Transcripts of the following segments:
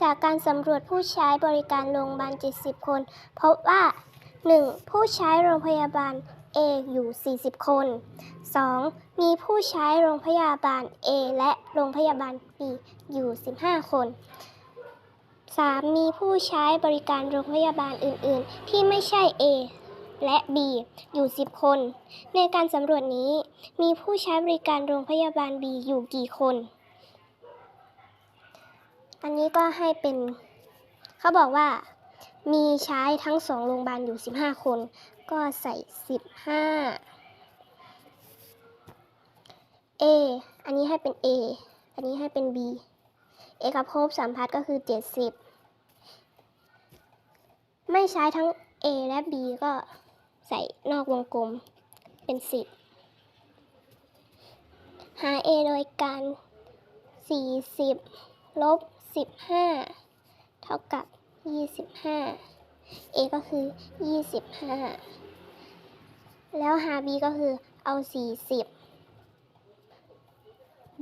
จากการสำรวจผู้ใช้บริการโรงพยาบาล 70 คน พบว่า 1. ผู้ใช้โรงพยาบาล A อยู่ 40 คน 2. มีผู้ใช้โรงพยาบาล A และโรงพยาบาล B อยู่ 15 คน 3. มีผู้ใช้บริการโรงพยาบาลอื่น ๆ ที่ไม่ใช่ A และ B อยู่ 10 คน ในการสำรวจนี้ มีผู้ใช้บริการโรงพยาบาล B อยู่กี่คน อันนี้ก็ให้เป็นเขาบอกว่ามีใช้ทั้งสองโรงพยาบาลอยู่ 15 คน ก็ใส่ 15 A อันนี้ให้เป็น A อันนี้ให้เป็น B เอกภพสัมพัทธ์ก็คือ 70 ไม่ใช้ทั้ง A และ B ก็ใส่นอกวงกลมเป็น 10 หา A โดยการ 40 ลบ 15เท่ากับ25 A ก็คือ25แล้วหา B ก็คือเอา40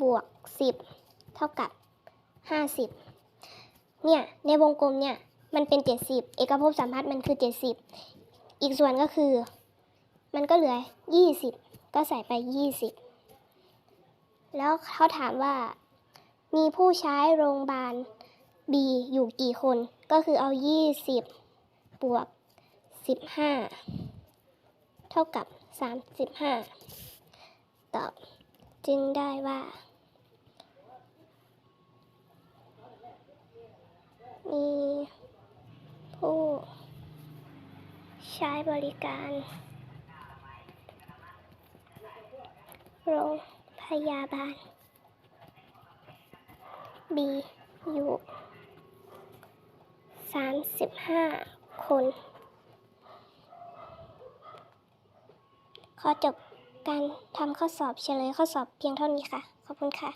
บวก10เท่ากับ50เนี่ยในวงกลมเนี่ยมันเป็น 70 เอกภพสัมพัทธ์มันคือ 70 อีกส่วนก็คือ มันก็เหลือ 20 ก็ใส่ไป 20 แล้วเขาถามว่า มีผู้ใช้โรงพยาบาล B อยู่กี่คน ก็คือเอา 20 บวก 15 เท่ากับ 35 ตอบ จึงได้ว่า มีผู้ใช้บริการ โรงพยาบาล B อยู่35คน ขอจบการทำข้อสอบเฉลยข้อสอบเพียงเท่านี้ค่ะ ขอบคุณค่ะ